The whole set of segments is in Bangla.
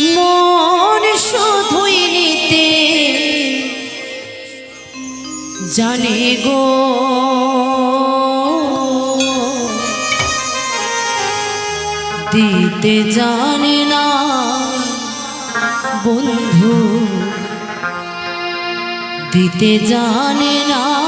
মন শুধুই নিতে। জানে গো। দিতে জানে না বন্ধু। দিতে জানে না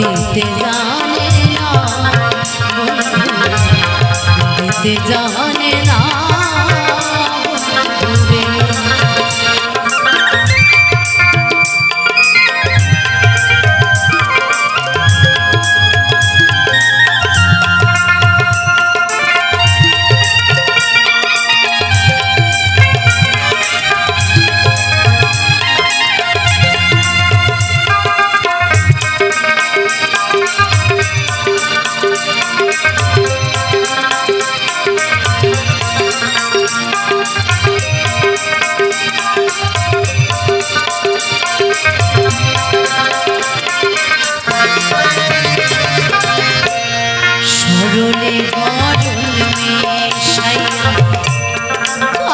দিতে জানে না। দিতে জানে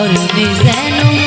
Horizon.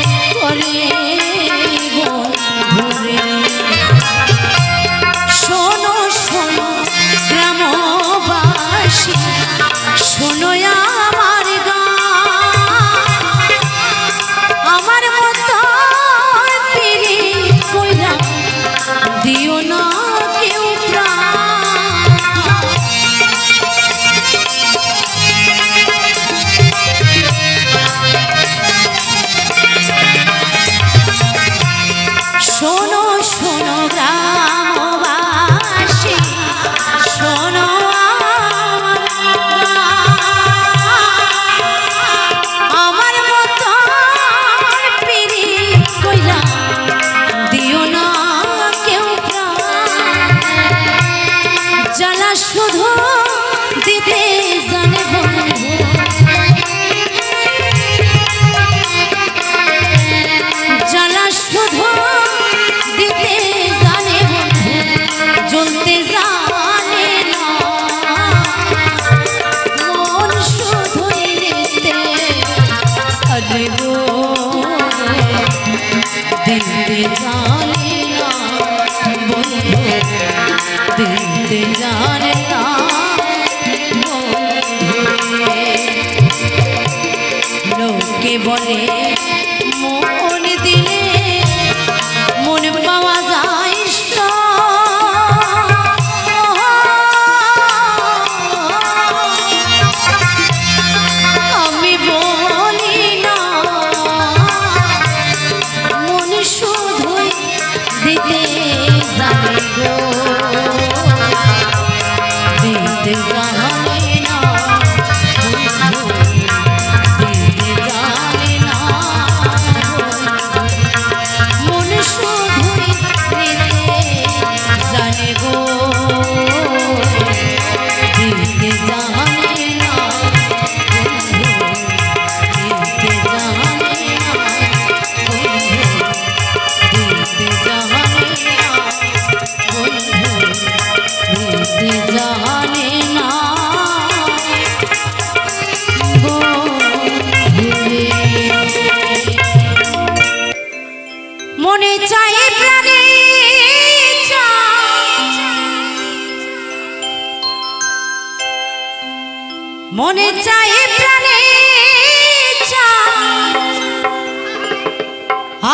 মনে চাই প্রাণে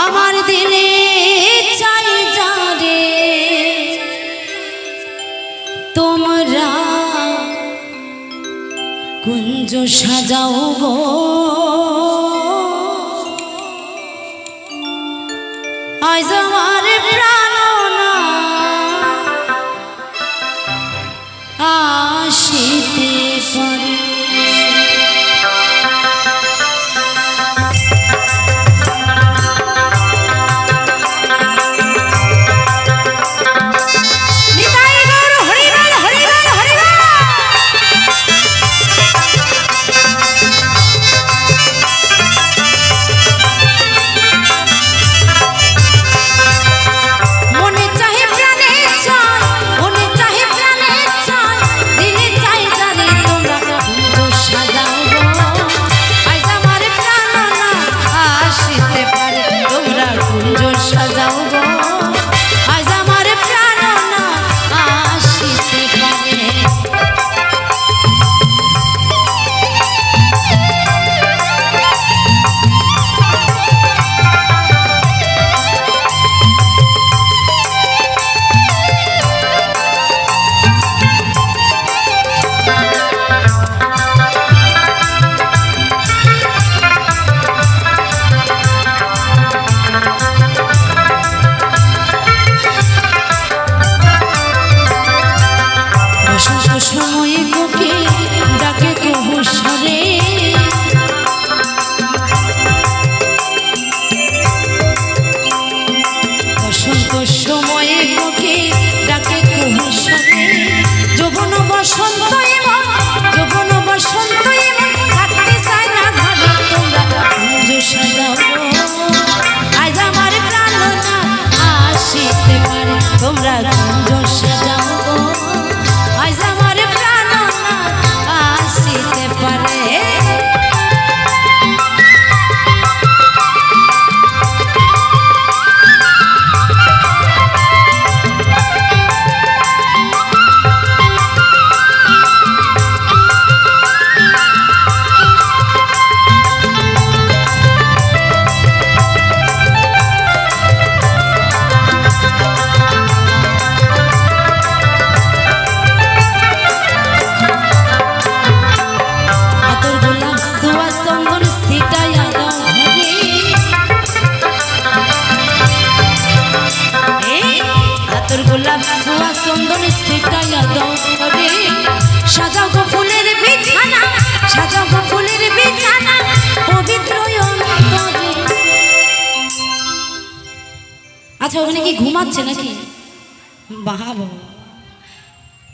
আমার দিলে চাই যারে তোমরা কুঞ্জ সাজাও গো।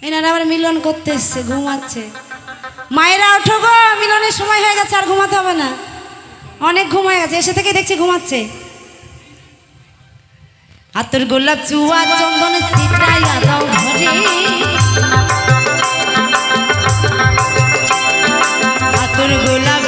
এনারা আবার মিলন করতে এসছে, ঘুমাচ্ছে। মায়েরা ওঠো গো, মিলনের সময় হয়ে গেছে, আর ঘুমাতে হবে না। অনেক ঘুমায় গেছে, এসে থেকে দেখছি ঘুমাচ্ছে। হাতের গোলাপ চুয়া, চন্দন গোলাপ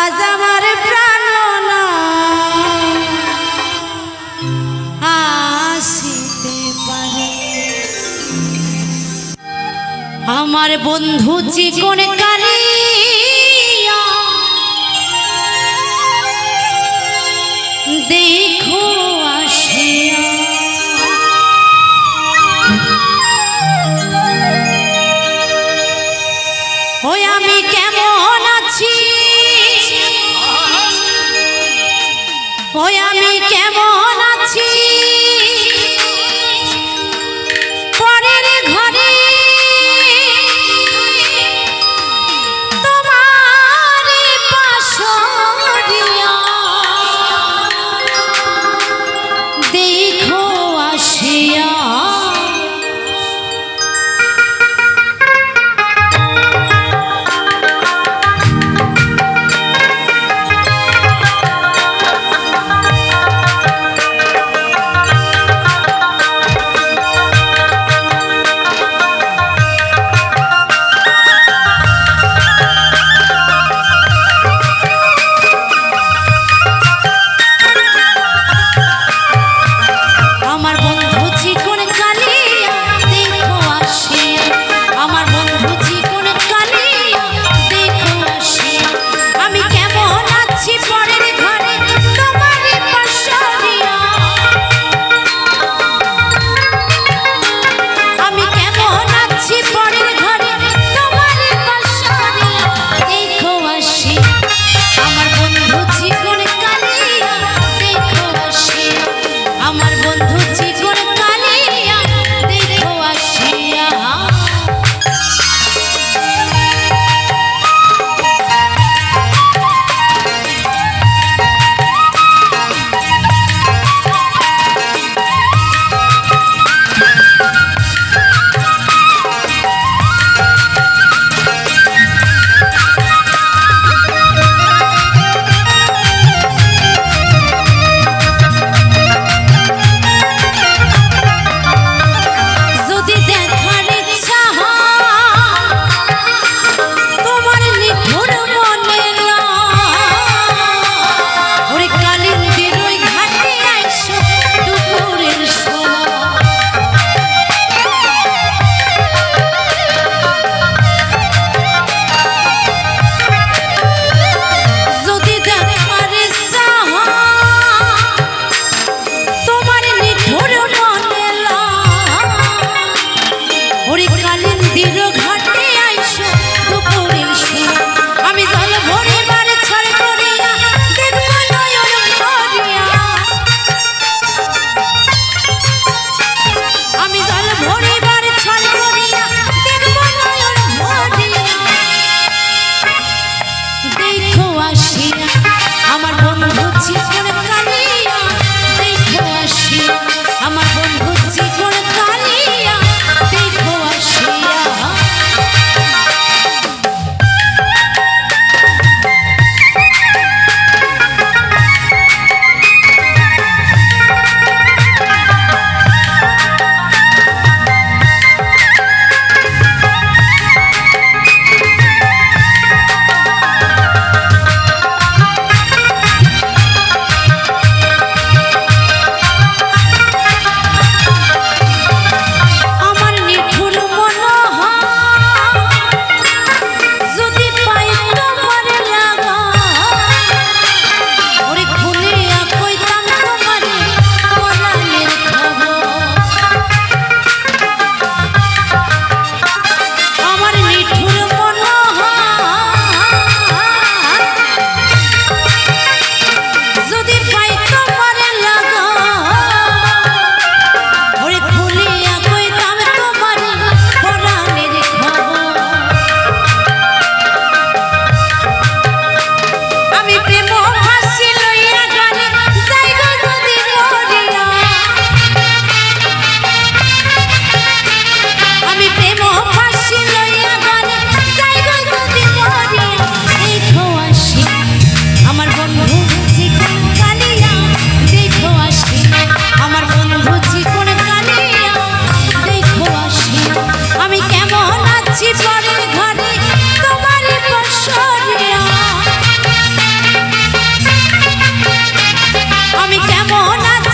আজ আমার প্রাণ আসিতে পারে। আমার বন্ধু দেই ওই আমি কেমন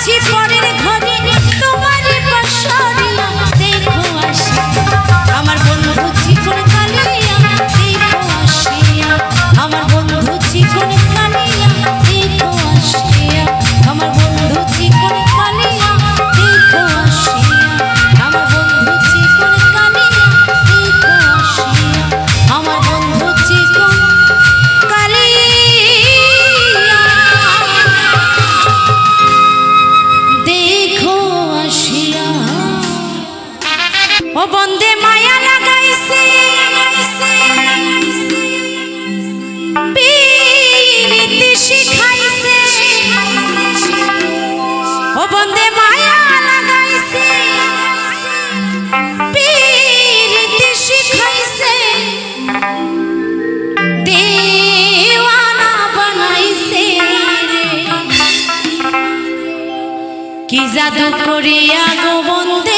আছি পরের ঘরে। জাদু করিয়া গো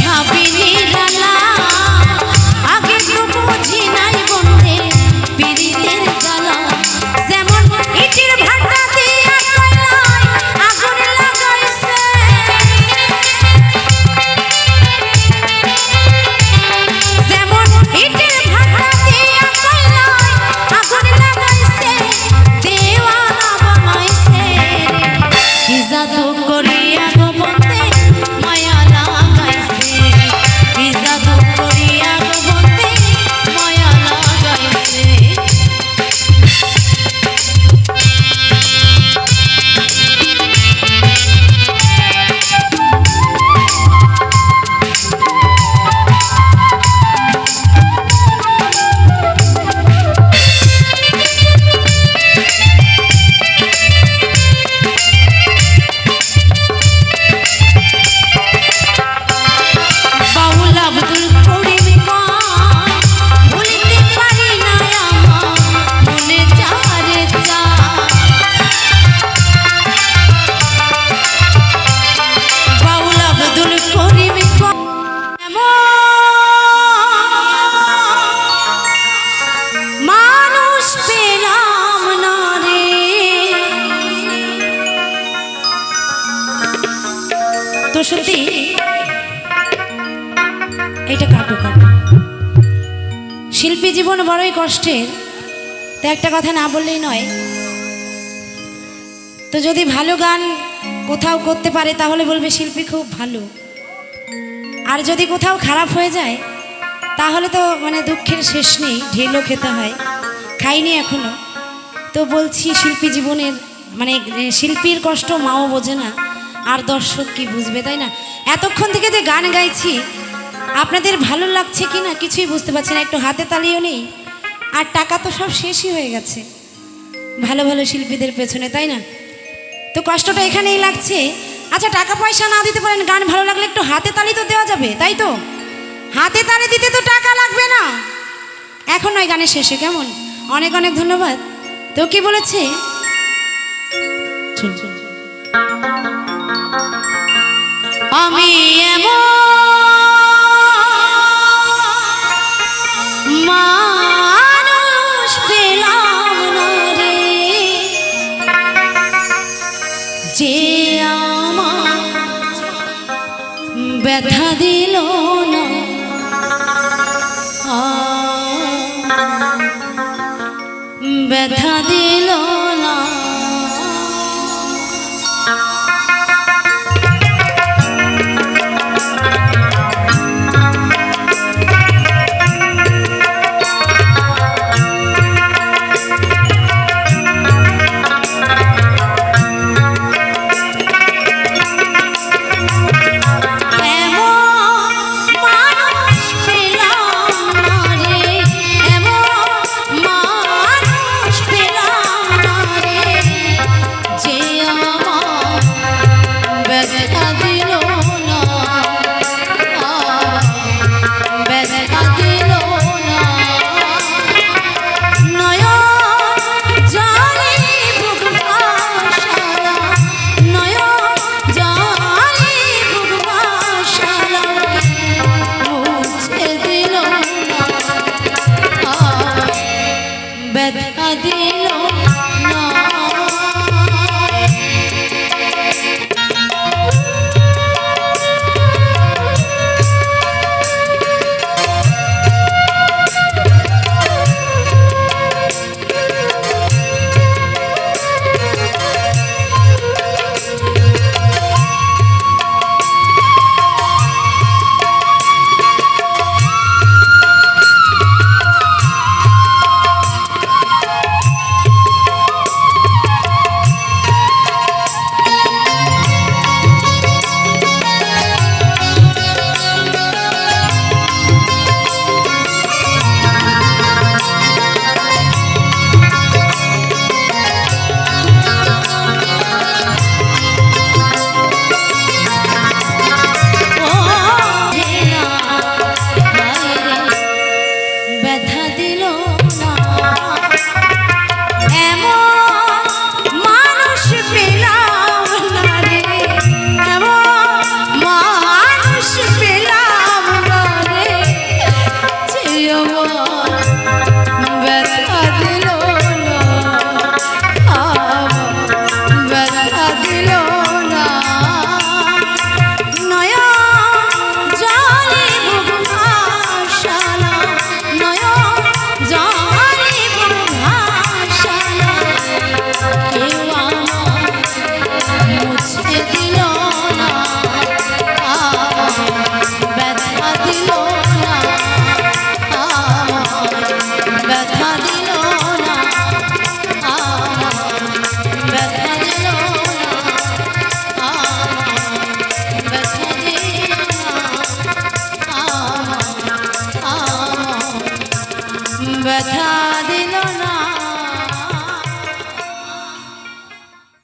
ঝাঁপি কথা না বললেই নয়। তো যদি ভালো গান কোথাও করতে পারে, তাহলে বলবে শিল্পী খুব ভালো। আর যদি কোথাও খারাপ হয়ে যায়, তাহলে তো মানে দুঃখের শেষ নেই ঢেলও খেতে হয়। খাইনি এখনও। তো বলছি শিল্পী জীবনের মানে শিল্পীর কষ্ট মাও বোঝে না। আর দর্শক কি বুঝবে, তাই না? এতক্ষণ থেকে যে গান গাইছি, আপনাদের ভালো লাগছে কি না কিছুই বুঝতে পারছি না। একটু হাতে তালিও নেই। আর টাকা তো সব শেষই হয়ে গেছে। ভালো ভালো শিল্পীদের পেছনে, তাই না? তো কষ্টটা এখানেই লাগছে। আচ্ছা টাকা পয়সা না দিতে পারেন, গান ভালো লাগলে একটু হাতে তালি তো দেওয়া যাবে, তাই তো? হাতে তালি দিতে তো টাকা লাগবে না। এখন ওই গানের শেষে, কেমন? অনেক অনেক ধন্যবাদ। তো কি বলেছে। আমি এমন